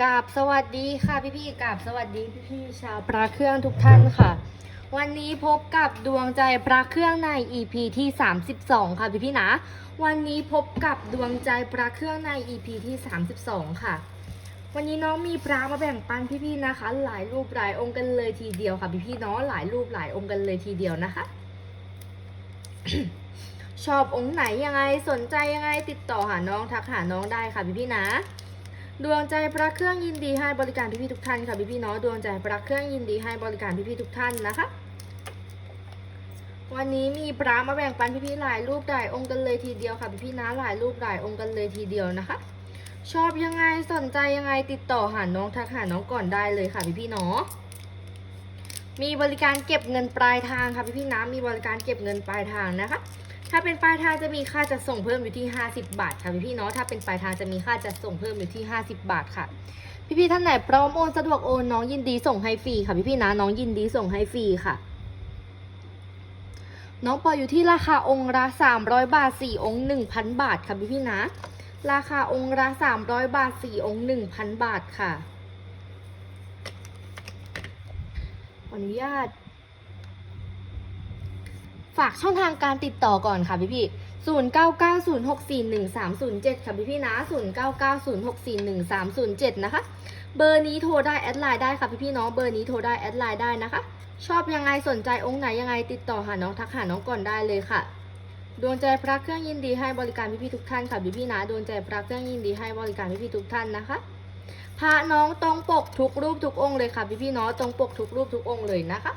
กราบสวัสดีค่ะพี่พี่ๆกราบสวัสดีพี่พี่ๆชาวพระเครื่องทุกท่านค่ะ วันนี้พบกับดวงใจพระเครื่องใน EP ที่ 32 ค่ะพี่พี่ๆนะ วันนี้พบกับดวงใจพระเครื่องใน EP ที่ 32 ค่ะ วันนี้น้องมีพระมาแบ่งปันพี่พี่ๆนะคะ หลายรูปหลายองค์กันเลยทีเดียวค่ะพี่พี่ๆเนาะหลายรูปหลายองค์กันเลยทีเดียวนะคะชอบองค์ไหนยังไงสนใจยังไงติดต่อหาน้องทักหาน้องได้ค่ะพี่พี่ๆนะ ดวงใจพระเครื่องยินดีให้บริการพี่ๆทุกท่านค่ะพี่ๆเนาะดวงใจพระเครื่องยินดีให้บริการพี่ๆทุกท่านนะคะ วันนี้มีพระมาแบ่งปันพี่ๆหลายรูปหลายองค์กันเลยทีเดียวค่ะพี่ๆนะหลายรูปหลายองค์กันเลยทีเดียวนะคะ ชอบยังไงสนใจยังไงติดต่อหาน้องทักหาน้องก่อนได้เลยค่ะพี่ๆเนาะมีบริการเก็บเงินปลายทางค่ะพี่ๆนะมีบริการเก็บเงินปลายทางนะคะ ถ้าเป็นปลายทางจะมีค่าจัดส่งเพิ่มอยู่ที่ 50 บาทค่ะพี่พี่ๆเนาะถ้าเป็นปลายทางจะมีค่าจัดส่งเพิ่มอยู่ที่ 50 บาทค่ะพี่พี่ๆท่านไหนพร้อมโอนสะดวกโอนน้องยินดีส่งให้ฟรีค่ะพี่พี่ๆนะน้องยินดีส่งให้ฟรีค่ะ น้องปออยู่ที่ราคาองค์ละ300 บาท 4 องค์ 1,000 บาทค่ะพี่พี่ๆนะ ราคาองค์ละ300 บาท 4 องค์ 1,000 บาทค่ะอนุญาตากช่องทางการติดต่อก่อนค่ะพี่พี่0 9 9 0 6 4 1 3 0 7 ค่ะพี่พี่นะ0 9 9 0 6 4 1 3 0 7 นะคะ เบอร์นี้โทรได้แอดไลน์ได้ค่ะพี่พี่ๆเนาะเบอร์นี้โทรได้แอดไลน์ได้นะคะ ชอบยังไงสนใจองค์ไหนยังไงติดต่อหาน้องทักหาน้องก่อนได้เลยค่ะ ดวงใจพระเครื่องยินดีให้บริการพี่พี่ทุกท่านค่ะพี่พี่นะดวงใจพระเครื่องยินดีให้บริการพี่พี่ทุกท่านนะคะพระน้องตรงปกทุกรูปทุกองค์เลยค่ะพี่พี่ๆเนาะตรงปกทุกรูปทุกองค์เลยนะคะ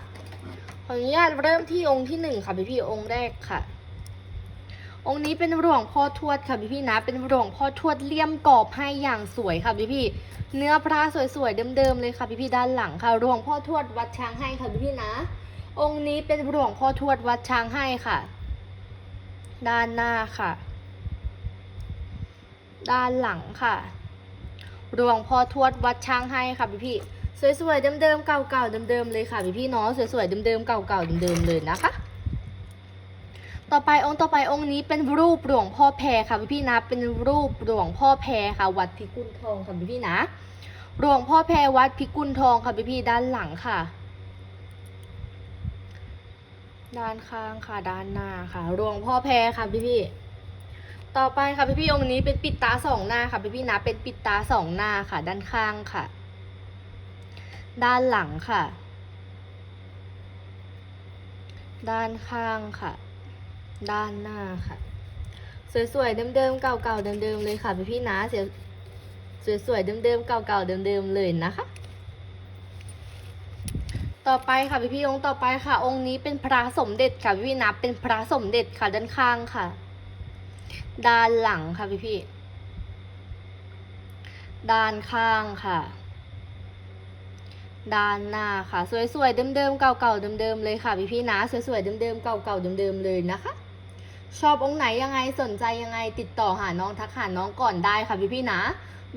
ขออนุญาตเริ่มที่องค์ที่หนึ่งค่ะพี่พี่องค์แรกค่ะ องค์นี้เป็นหลวงพ่อทวดค่ะพี่พี่นะ เป็นหลวงพ่อทวดเลี่ยมกรอบให้อย่างสวยค่ะพี่พี่เนื้อพระสวยๆเดิมๆเลยค่ะพี่พี่ด้านหลังค่ะหลวงพ่อทวดวัดช้างให้ค่ะพี่พี่นะ องค์นี้เป็นหลวงพ่อทวดวัดช้างให้ค่ะ ด้านหน้าค่ะ ด้านหลังค่ะหลวงพ่อทวดวัดช้างให้ค่ะพี่พี่ สวยๆเดิมๆเก่าๆเดิมๆเลยค่ะพี่พี่ๆเนาะสวยๆเดิมๆเก่าๆเดิมๆเลยนะคะ ต่อไปองค์ต่อไปองค์นี้เป็นรูปหลวงพ่อแพรค่ะพี่พี่ๆนะเป็นรูปหลวงพ่อแพรค่ะวัดพิกุลทองค่ะพี่พี่ๆนะหลวงพ่อแพรวัดพิกุลทองค่ะพี่พี่ๆด้านหลังค่ะด้านข้างค่ะด้านหน้าค่ะหลวงพ่อแพรค่ะพี่พี่ต่อไปค่ะพี่พี่องค์นี้เป็นปิดตาสองหน้าค่ะพี่พี่นะเป็นปิดตาสองหน้าค่ะ ด้านข้างค่ะ ด้านหลังค่ะ ด้านข้างค่ะ ด้านหน้าค่ะ สวยๆเดิมๆเก่าๆเดิมๆเลยค่ะพี่พี่นะเสียสวยๆเดิมๆเก่าๆเดิมๆเลยนะคะ ต่อไปค่ะพี่พี่องค์ต่อไปค่ะ องค์นี้เป็นพระสมเด็จค่ะพี่พี่นะเป็นพระสมเด็จค่ะด้านข้างค่ะ ด้านหลังค่ะพี่พี่ด้านข้างค่ะ ด้านหน้าค่ะ สวยๆเดิมๆเก่าๆเดิมๆเลยค่ะพี่พี่ๆนะสวยๆเดิมๆเก่าๆเดิมๆเลยนะคะ ชอบองค์ไหนยังไงสนใจยังไงติดต่อหาน้องทักหาน้องก่อนได้ค่ะพี่พี่ๆนะ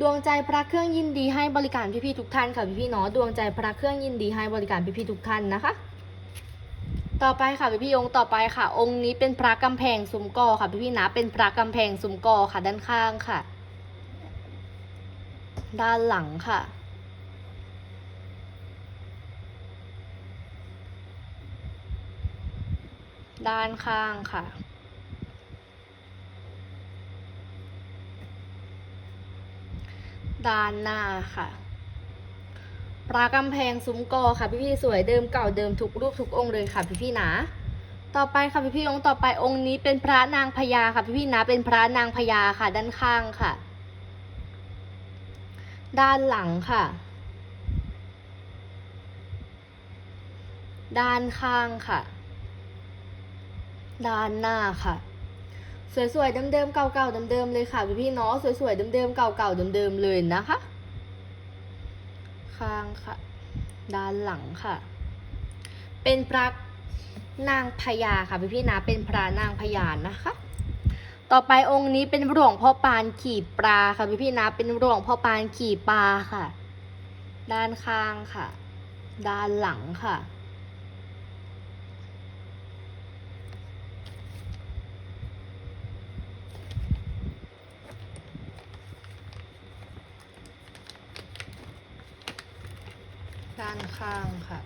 ดวงใจพระเครื่องยินดีให้บริการพี่พี่ๆทุกท่านค่ะพี่พี่ๆเนาะดวงใจพระเครื่องยินดีให้บริการพี่พี่ๆทุกท่านนะคะ ต่อไปค่ะพี่พี่ๆองค์ต่อไปค่ะ องค์นี้เป็นพระกำแพงซุ้มกอค่ะพี่พี่ๆนะเป็นพระกำแพงซุ้มกอค่ะด้านข้างค่ะ ด้านหลังค่ะ ด้านข้างค่ะ ด้านหน้าค่ะปลากำแพงซุ้มกอค่ะพี่ๆสวยเดิมเก่าเดิมทุกรูปทุกองค์เลยค่ะพี่ๆนะ ต่อไปค่ะพี่ๆองค์ต่อไปองค์นี้เป็นพระนางพญาค่ะพี่ๆนะเป็นพระนางพญาค่ะด้านข้างค่ะ ด้านหลังค่ะ ด้านข้างค่ะ ด้านหน้าค่ะ สวยๆเดิมๆเก่าๆเดิมๆเลยค่ะพี่ๆเนาะสวยๆเดิมๆเก่าๆเดิมๆเลยนะคะ ข้างค่ะ ด้านหลังค่ะ เป็นพระนางพญาค่ะพี่ๆนะเป็นพระนางพญานะคะ ต่อไปองค์นี้เป็นหลวงพ่อปานขี่ปลาค่ะพี่ๆนะเป็นหลวงพ่อปานขี่ปลาค่ะ ด้านข้างค่ะ ด้านหลังค่ะ ด้านข้างค่ะ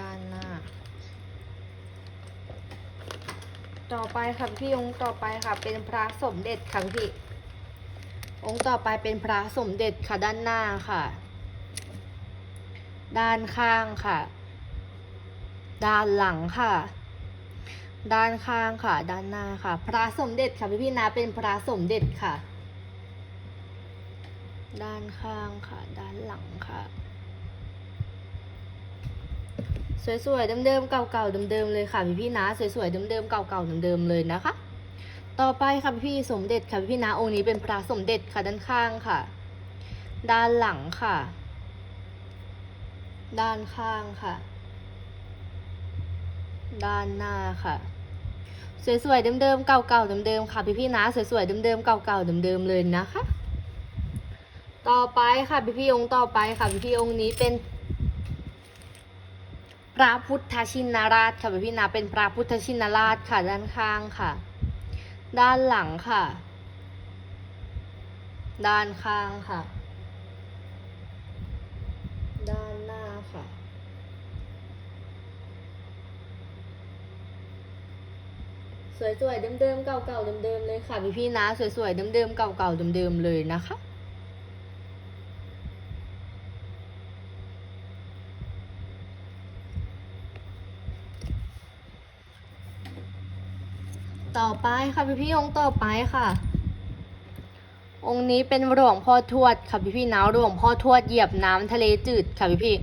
ด้านหน้า ต่อไปค่ะพี่องค์ต่อไปค่ะ เป็นพระสมเด็จค่ะพี่ องค์ต่อไปเป็นพระสมเด็จค่ะด้านหน้าค่ะ ด้านข้างค่ะ ด้านหลังค่ะ ด้านข้างค่ะ ด้านหน้าค่ะ พระสมเด็จค่ะพี่พี่นะเป็นพระสมเด็จค่ะ ด้านข้างค่ะ ด้านหลังค่ะ สวยๆเดิมๆเก่าๆเดิมๆเลยค่ะพี่พี่นะสวยๆเดิมๆเก่าๆเดิมๆเลยนะคะ ต่อไปค่ะพี่พี่สมเด็จค่ะพี่พี่นะองค์นี้เป็นพระสมเด็จค่ะด้านข้างค่ะ ด้านหลังค่ะ ด้านข้างค่ะด้านหน้าค่ะ สวยๆเดิมๆเก่าๆเดิมๆค่ะพี่พี่ๆนะสวยๆเดิมๆเก่าๆเดิมๆเลยนะคะ ต่อไปค่ะพี่พี่ๆองค์ต่อไปค่ะพี่ๆองค์นี้เป็นพระพุทธชินราชค่ะพี่พี่ๆนะเป็นพระพุทธชินราชค่ะด้านข้างค่ะ ด้านหลังค่ะ ด้านข้างค่ะ ด้านหน้าค่ะ สวยๆเดิมๆเก่าๆเดิมๆเลยค่ะพี่พี่นะสวยๆเดิมๆเก่าๆเดิมๆเลยนะคะต่อไปค่ะพี่พี่องค์ต่อไปค่ะ องค์นี้เป็นหลวงพ่อทวดค่ะพี่พี่นะหลวงพ่อทวดเหยียบน้ำทะเลจืดค่ะพี่พี่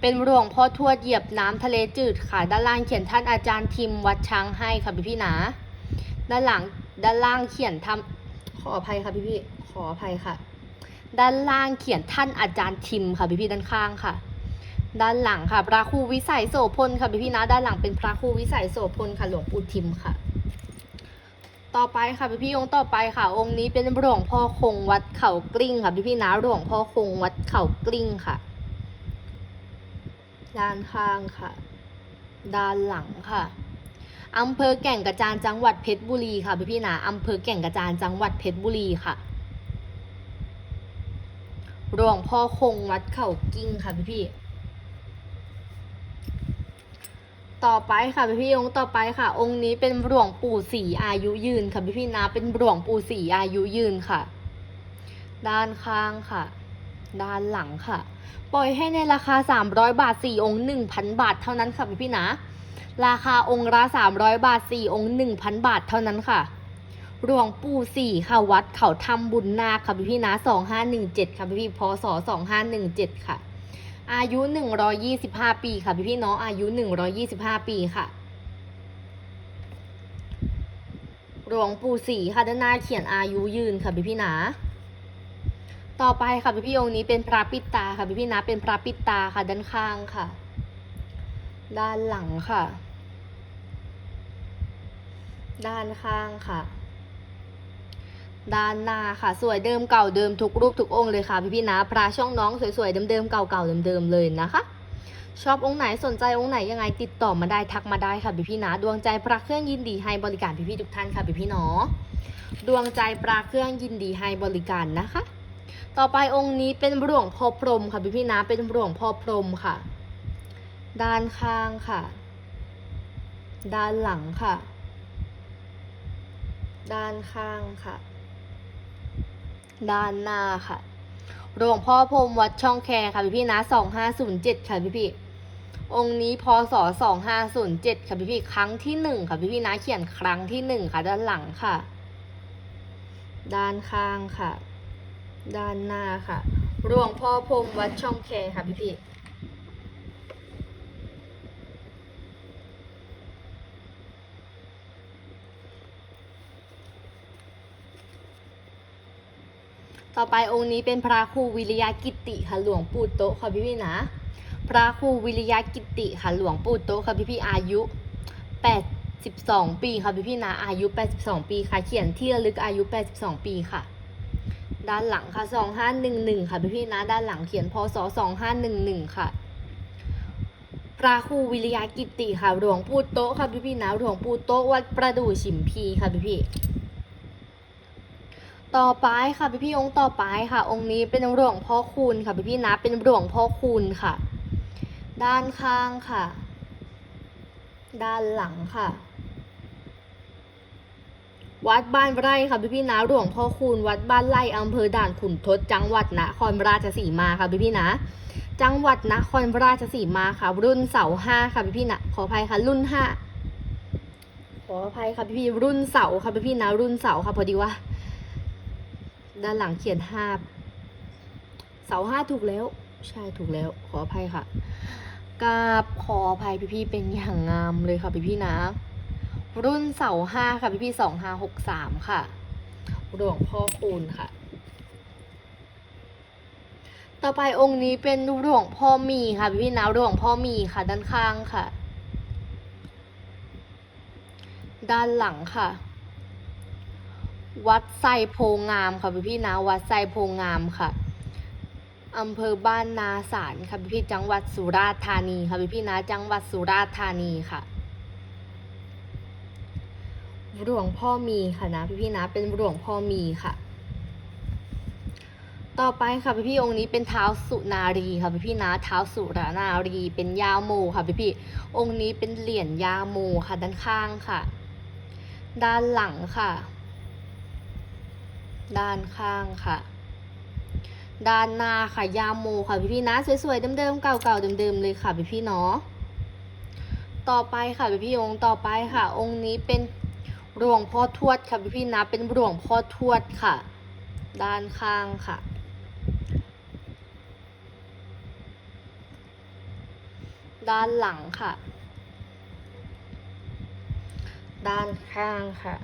เป็นหลวงพ่อทวดเหยียบน้ำทะเลจืดค่ะ ด้านล่างเขียนท่านอาจารย์ทิมวัดช้างให้ค่ะพี่พี่นะ ด้านหลังด้านล่างเขียนทำขออภัยค่ะพี่พี่ขออภัยค่ะ ด้านล่างเขียนท่านอาจารย์ทิมค่ะพี่พี่ด้านข้างค่ะ ด้านหลังค่ะ พระครูวิสัยโสพลค่ะพี่พี่นะ ด้านหลังเป็นพระครูวิสัยโสพลค่ะหลวงปู่ทิมค่ะต่อไปค่ะพี่พี่องค์ต่อไปค่ะ องค์นี้เป็นหลวงพ่อคงวัดเขากลิ้งค่ะพี่พี่นะหลวงพ่อคงวัดเขากลิ้งค่ะ ด้านข้างค่ะ ด้านหลังค่ะอำเภอแก่งกระจานจังหวัดเพชรบุรีค่ะพี่พี่นะอำเภอแก่งกระจานจังหวัดเพชรบุรีค่ะหลวงพ่อคงวัดเขากิ้งค่ะพี่พี่ต่อไปค่ะพี่พี่องค์ต่อไปค่ะ องค์นี้เป็นหลวงปู่ศรีอายุยืนค่ะพี่พี่นะเป็นหลวงปู่ศรีอายุยืนค่ะ ด้านข้างค่ะ ด้านหลังค่ะ ปล่อยให้ในราคา 300 บาท 4 องค์ 1,000 บาทเท่านั้นค่ะพี่พี่นะ ราคาองค์ละ300 บาท 4 องค์ 1,000 บาทเท่านั้นค่ะหลวงปู่ศรีค่ะวัดเขาทำบุญนาค่ะพี่พี่นะ 2517 ค่ะพี่พี่พศ 2517 ค่ะ อายุ 125 ปีค่ะพี่พี่ๆน้องอายุ 125 ปีค่ะหลวงปู่ศรีค่ะด้านหน้าเขียนอายุยืนค่ะพี่พี่นะ ต่อไปค่ะพี่พี่องค์นี้เป็นพระปิตาค่ะพี่พี่นะเป็นพระปิตาค่ะด้านข้างค่ะ ด้านหลังค่ะ ด้านข้างค่ะ ด้านหน้าค่ะ สวยเดิมเก่าเดิมทุกรูปทุกองค์เลยค่ะพี่พี่นะพระช่องน้องสวยๆเดิมๆเก่าๆเดิมๆเลยนะคะชอบองค์ไหนสนใจองค์ไหนยังไงติดต่อมาได้ทักมาได้ค่ะพี่พี่นะดวงใจพระเครื่องยินดีให้บริการพี่พี่ทุกท่านค่ะพี่พี่เนาะดวงใจพระเครื่องยินดีให้บริการนะคะ ต่อไปองค์นี้เป็นหลวงพ่อพรมค่ะพี่พี่นะเป็นหลวงพ่อพรมค่ะ ด้านข้างค่ะ ด้านหลังค่ะ ด้านข้างค่ะ ด้านหน้าค่ะหลวงพ่อพรมวัดช่องแคค่ะพี่พี่นะสองห้าศูนย์เจ็ดค่ะพี่พี่องค์นี้พศสองห้าศูนย์เจ็ดค่ะพี่พี่ครั้งที่หนึ่งค่ะพี่พี่นะเขียนครั้งที่หนึ่งค่ะ ด้านหลังค่ะ ด้านข้างค่ะ ด้านหน้าค่ะหลวงพ่อพรมวัดช่องแคค่ะพี่พี่ต่อไปองค์นี้เป็นพระครูวิริยกิติค่ะหลวงปู่โตค่ะพี่พี่นะ พระครูวิริยกิติค่ะหลวงปู่โตค่ะพี่พี่อายุ82ปีค่ะพี่พี่นะอายุ82ปีค่ะเขียนที่ระลึกอายุ82ปีค่ะ ด้านหลังค่ะ 2511 ค่ะพี่พี่ๆนะด้านหลังเขียนพศ 2511 ค่ะพระครูวิริยกิติค่ะหลวงปู่โต๊ะค่ะพี่พี่นะหลวงปู่โต๊ะวัดประดู่ฉิมพีค่ะพี่พี่ๆต่อไปค่ะพี่พี่ๆองค์ต่อไปค่ะ องค์นี้เป็นหลวงพ่อคูณค่ะพี่พี่ๆนะเป็นหลวงพ่อคูณค่ะ ด้านข้างค่ะ ด้านหลังค่ะ วัดบ้านไร่ค่ะพี่พี่นะหลวงพ่อคูณวัดบ้านไร่อำเภอด่านขุนทดจังหวัดนครราชสีมาค่ะพี่พี่นะ จังหวัดนครราชสีมาค่ะ รุ่นเสาห้าค่ะพี่พี่นะขออภัยค่ะรุ่นห้าขออภัยค่ะพี่พี่รุ่นเสาค่ะพี่พี่นะรุ่นเสาค่ะพอดีว่า ด้านหลังเขียนห้าเสาห้าถูกแล้ว ใช่ถูกแล้ว ขออภัยค่ะกราบขออภัยพี่พี่เป็นอย่างงามเลยค่ะพี่พี่นะ รุ่นเสาห้าค่ะพี่พี่สองห้าหกสามค่ะหลวงพ่อคูณค่ะ ต่อไปองค์นี้เป็นหลวงพ่อมีค่ะพี่พี่นะหลวงพ่อมีค่ะด้านข้างค่ะ ด้านหลังค่ะ วัดไซโพงามค่ะพี่พี่นะวัดไซโพงามค่ะอำเภอบ้านนาสารค่ะพี่พี่จังหวัดสุราษฎร์ธานีค่ะพี่พี่นะจังหวัดสุราษฎร์ธานีค่ะ หลวงพ่อมีค่ะนะพี่พี่นะ เป็นหลวงพ่อมีค่ะ ต่อไปค่ะพี่พี่องค์นี้เป็นเท้าสุนารีค่ะพี่พี่นะเท้าสุรานารี เป็นยาโมค่ะพี่พี่องค์นี้เป็นเหรียญยาโมค่ะด้านข้างค่ะ ด้านหลังค่ะ ด้านข้างค่ะด้านหน้าค่ะยาโมค่ะพี่พี่นะสวยๆเดิมๆเก่าๆเดิมๆเลยค่ะพี่พี่เนาะต่อไปค่ะพี่พี่องค์ต่อไปค่ะ องค์นี้เป็น หลวงพ่อทวดค่ะพี่พี่นะ เป็นหลวงพ่อทวดค่ะ ด้านข้างค่ะ ด้านหลังค่ะ ด้านข้างค่ะ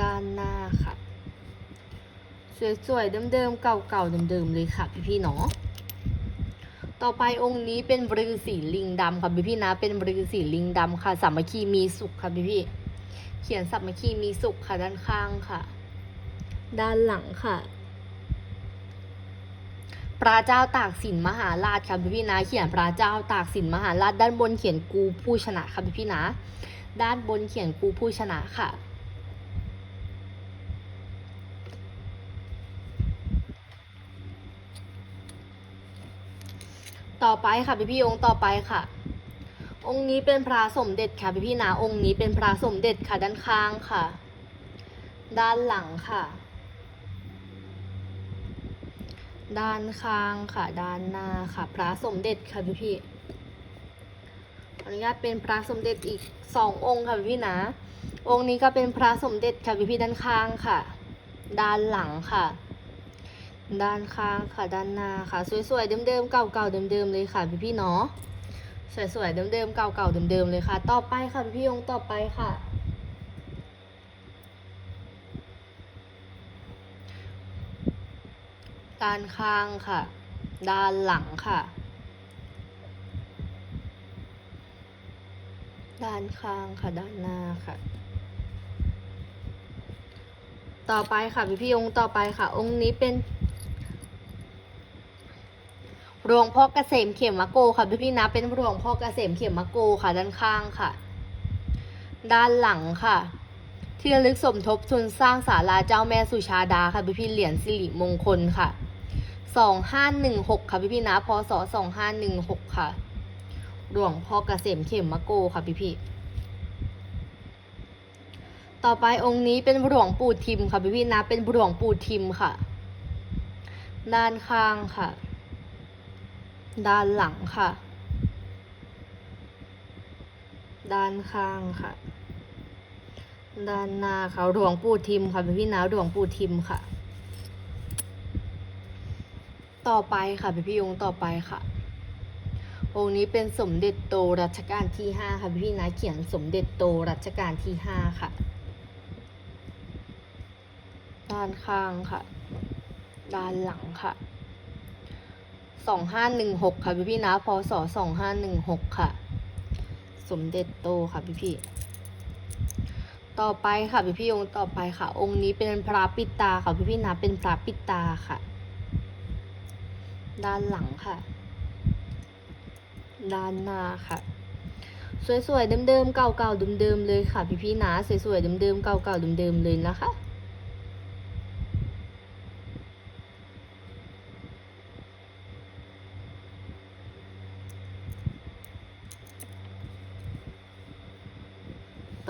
ด้านหน้าค่ะ สวยๆเดิมๆเก่าๆเดิมๆเลยค่ะพี่พี่เนาะต่อไปองค์นี้เป็นบรือสีลิงดำค่ะพี่พี่นะ เป็นบรือสีลิงดำค่ะ สามัคคีมีสุขค่ะพี่พี่ เขียนสัมมคีมีสุขค่ะด้านข้างค่ะ ด้านหลังค่ะพระเจ้าตากสินมหาราชค่ะพี่พี่ๆนะ เขียนพระเจ้าตากสินมหาราชด้านบนเขียนกูผู้ชนะค่ะพี่พี่ๆนะ ด้านบนเขียนกูผู้ชนะค่ะต่อไปค่ะพี่พี่ๆองค์ต่อไปค่ะ องค์นี้เป็นพระสมเด็จค่ะพี่พี่นะองค์นี้เป็นพระสมเด็จค่ะด้านข้างค่ะ ด้านหลังค่ะ ด้านข้างค่ะ ด้านหน้าค่ะ พระสมเด็จค่ะพี่พี่อนุญาตเป็นพระสมเด็จอีกสององค์ค่ะพี่พี่นะ องค์นี้ก็เป็นพระสมเด็จค่ะพี่พี่ด้านข้างค่ะ ด้านหลังค่ะ ด้านข้างค่ะด้านหน้าค่ะ สวยๆเดิมๆเก่าๆเดิมๆเลยค่ะพี่พี่เนาะ สวยๆเดิมๆเก่าๆเดิมๆเลยค่ะ ต่อไปค่ะพี่ยงต่อไปค่ะ ด้านข้างค่ะ ด้านหลังค่ะ ด้านข้างค่ะ ด้านหน้าค่ะต่อไปค่ะพี่พี่ยงต่อไปค่ะ องค์นี้เป็น หลวงพ่อเกษมเขมมะโกค่ะพี่พี่ๆนะเป็นหลวงพ่อเกษมเขมมะโกค่ะด้านข้างค่ะ ด้านหลังค่ะ ที่ระลึกสมทบทุนสร้างศาลาเจ้าแม่สุชาดาค่ะพี่พี่ๆเหรียญสิริมงคลค่ะสองห้าหนึ่งหกค่ะพี่พี่ๆนะพศสองห้าหนึ่งหกค่ะหลวงพ่อเกษมเขมมะโกค่ะพี่พี่ๆต่อไปองค์นี้เป็นหลวงปู่ทิมค่ะพี่พี่นะเป็นหลวงปู่ทิมค่ะ ด้านข้างค่ะ ด้านหลังค่ะ ด้านข้างค่ะ ด้านหน้าค่ะหลวงปู่ทิมค่ะเป็นพี่น้าหลวงปู่ทิมค่ะ ต่อไปค่ะพี่พี่ยงต่อไปค่ะ องค์นี้เป็นสมเด็จโตรัชกาลที่ห้าค่ะพี่พี่น้าเขียนสมเด็จโตรัชกาลที่ห้าค่ะ ด้านข้างค่ะ ด้านหลังค่ะ สองห้าหนึ่งหกค่ะพี่พี่นะพศสองห้าหนึ่งหกค่ะ สมเด็จโตค่ะพี่พี่ต่อไปค่ะพี่พี่องค์ต่อไปค่ะ องค์นี้เป็นพระปิตาค่ะพี่พี่นะเป็นพระปิตาค่ะ ด้านหลังค่ะ ด้านหน้าค่ะ สวยๆเดิมๆเก่าๆเดิมๆเลยค่ะ พี่ๆนะสวยๆเดิมๆเก่าๆเดิมๆเลยนะคะ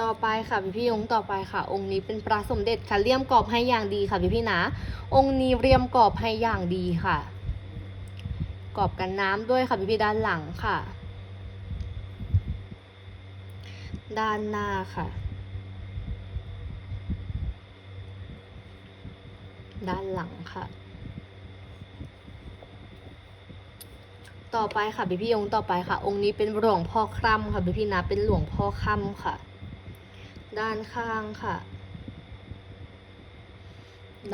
ต่อไปค่ะพี่พี่องค์ต่อไปค่ะ องค์นี้เป็นพระสมเด็จค่ะเลี่ยมกรอบให้อย่างดีค่ะพี่พี่นะ องค์นี้เรียมกรอบให้อย่างดีค่ะ กรอบกันน้ำด้วยค่ะพี่พี่ด้านหลังค่ะ ด้านหน้าค่ะ ด้านหลังค่ะต่อไปค่ะพี่พี่องค์ต่อไปค่ะ องค์นี้เป็นหลวงพ่อคร่ำค่ะพี่พี่นะเป็นหลวงพ่อคร่ำค่ะ ด้านข้างค่ะ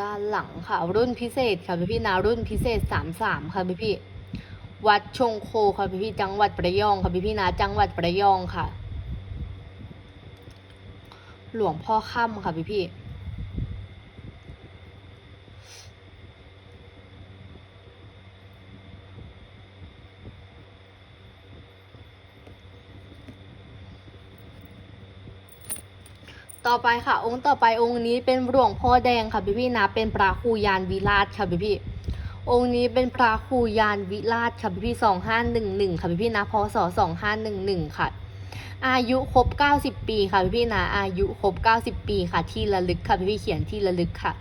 ด้านหลังค่ะ รุ่นพิเศษค่ะพี่พี่นะรุ่นพิเศษสามสามค่ะพี่พี่วัดชงโคค่ะพี่พี่จังหวัดประยองค่ะพี่พี่นะจังหวัดประยองค่ะ หลวงพ่อค่ำค่ะพี่พี่ ต่อไปค่ะ องค์ต่อไปองค์นี้เป็นหลวงพ่อแดงค่ะพี่พี่นะเป็นพระครูยานวิราชค่ะพี่พี่องค์นี้เป็นพระครูยานวิราชค่ะพี่พี่สองห้าหนึ่งหนึ่งค่ะพี่พี่นะพศสองห้าหนึ่งหนึ่งค่ะ อายุครบเก้าสิบปีค่ะพี่พี่นะอายุครบเก้าสิบปีค่ะที่ระลึกค่ะพี่พี่เขียนที่ระลึกค่ะ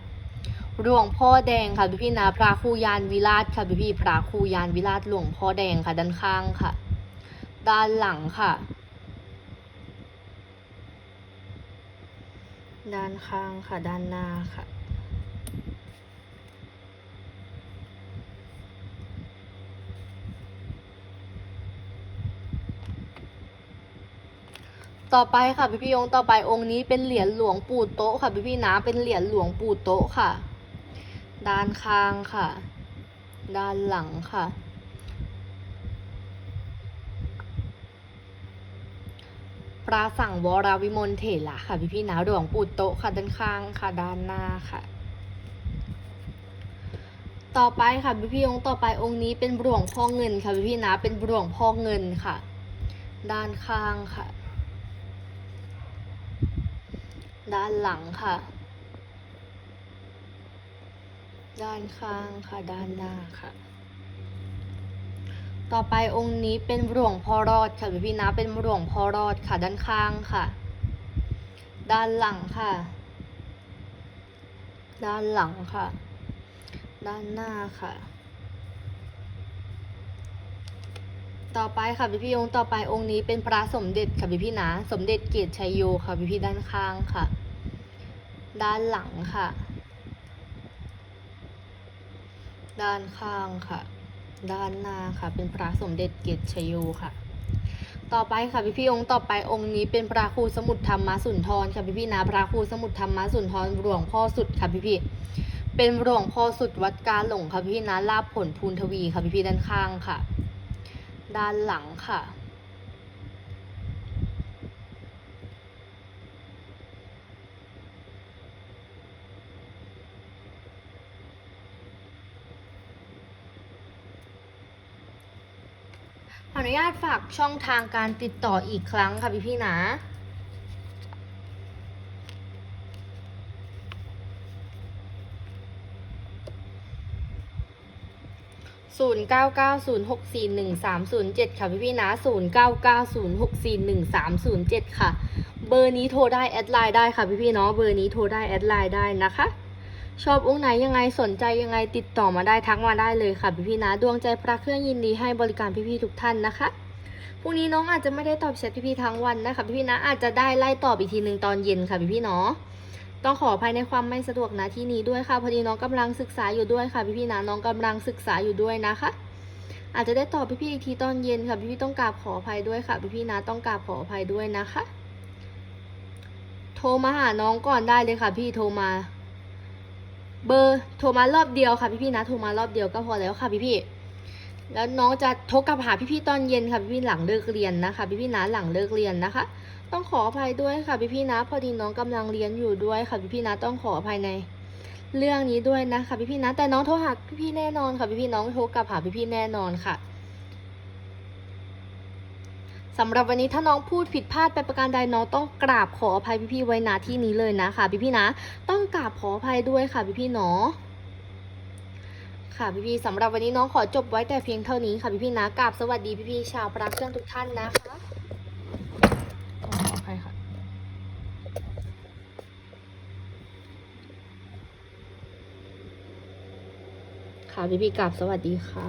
หลวงพ่อแดงค่ะพี่พี่นะพระครูยานวิราชค่ะพี่พี่พระครูยานวิราชหลวงพ่อแดงค่ะด้านข้างค่ะ ด้านหลังค่ะ ด้านข้างค่ะ ด้านหน้าค่ะ ต่อไปค่ะพี่พี่องค์ต่อไปองค์นี้เป็นเหรียญหลวงปู่โต๊ะค่ะพี่พี่ๆนะเป็นเหรียญหลวงปู่โต๊ะค่ะ ด้านข้างค่ะ ด้านหลังค่ะ ปราสั่งวรวิมลเถระค่ะพี่พี่นะหลวงปู่โตค่ะด้านข้างค่ะด้านหน้าค่ะ ต่อไปค่ะพี่พี่องค์ต่อไปองค์นี้เป็นหลวงพ่อเงินค่ะพี่พี่นะเป็นหลวงพ่อเงินค่ะ ด้านข้างค่ะ ด้านหลังค่ะ ด้านข้างค่ะด้านหน้าค่ะ ต่อไปองค์นี้เป็นหลวงพ่อรอดค่ะพี่พี่ๆนะเป็นหลวงพ่อรอดค่ะด้านข้างค่ะ ด้านหลังค่ะ ด้านหลังค่ะ ด้านหน้าค่ะ ต่อไปค่ะพี่พี่องค์ต่อไปองค์นี้เป็นพระสมเด็จค่ะพี่พี่นะ สมเด็จเกียรติชัยโยค่ะพี่พี่ด้านข้างค่ะ ด้านหลังค่ะ ด้านข้างค่ะ ด้านหน้าค่ะ เป็นพระสมเด็จเกตชโยค่ะ ต่อไปค่ะพี่พี่องค์ต่อไปองค์นี้เป็นพระครูสมุทรธรรมสุนทรค่ะพี่พี่นะพระครูสมุทรธรรมสุนทรหลวงพ่อสุดค่ะพี่พี่เป็นหลวงพ่อสุดวัดกาหลงค่ะพี่พี่นะลาบผลพูนทวีค่ะพี่พี่ด้านข้างค่ะ ด้านหลังค่ะ ข ออนุญาตฝากช่องทางการติดต่ออีกครั้งค่ะพี่พี่นะ ศูนย์เก้าเก้าศูนย์หกสี่หนึ่งสามศูนย์เจ็ดค่ะพี่พี่นะศูนย์เก้าเก้าศูนย์หกสี่หนึ่งสามศูนย์เจ็ดค่ะ เบอร์นี้โทรได้แอดไลน์ได้ค่ะพี่พี่เนาะ เบอร์นี้โทรได้แอดไลน์ได้นะคะ ชอบองค์ไหนยังไงสนใจยังไงติดต่อมาได้ทักมาได้เลยค่ะพี่พี่นะดวงใจพระเครื่องยินดีให้บริการพี่พี่ทุกท่านนะคะพรุ่งนี้น้องอาจจะไม่ได้ตอบแชทพี่พี่ทั้งวันนะคะพี่พี่นะอาจจะได้ไล่ตอบอีกทีหนึ่งตอนเย็นค่ะพี่พี่เนาะต้องขออภัยในความไม่สะดวกนะที่นี้ด้วยค่ะพอดีน้องกำลังศึกษาอยู่ด้วยค่ะพี่พี่นะน้องกำลังศึกษาอยู่ด้วยนะคะอาจจะได้ตอบพี่พี่อีกทีตอนเย็นค่ะพี่พี่ต้องกราบขออภัยด้วยค่ะพี่พี่นะต้องกราบขออภัยด้วยนะคะ โทรมาหาน้องก่อนได้เลยค่ะพี่โทรมา เบอร์โทรมารอบเดียวค่ะพี่พี่นะโทรมารอบเดียวก็พอแล้วค่ะพี่พี่แล้วน้องจะโทรกลับหาพี่พี่ตอนเย็นค่ะพี่พี่หลังเลิกเรียนนะคะ พี่พี่นะหลังเลิกเรียนนะคะ ต้องขออภัยด้วยค่ะพี่พี่นะ พอดีน้องกำลังเรียนอยู่ด้วยค่ะพี่พี่นะต้องขออภัยในเรื่องนี้ด้วยนะคะพี่พี่นะ แต่น้องโทรหาพี่พี่แน่นอนค่ะพี่พี่น้องโทรกลับหาพี่พี่แน่นอนค่ะ สำหรับวันนี้ถ้าน้องพูดผิดพลาดไปประการใดน้องต้องกราบขออภัยพี่ๆไว้ณที่นี้เลยนะคะพี่ๆนะ ต้องกราบขออภัยด้วยค่ะพี่ๆเนาะค่ะพี่ๆสำหรับวันนี้น้องขอจบไว้แต่เพียงเท่านี้ค่ะพี่ๆนะกราบสวัสดีพี่ๆชาวพระเครื่องทุกท่านนะคะต้องขออภัยค่ะค่ะพี่ๆกราบสวัสดีค่ะ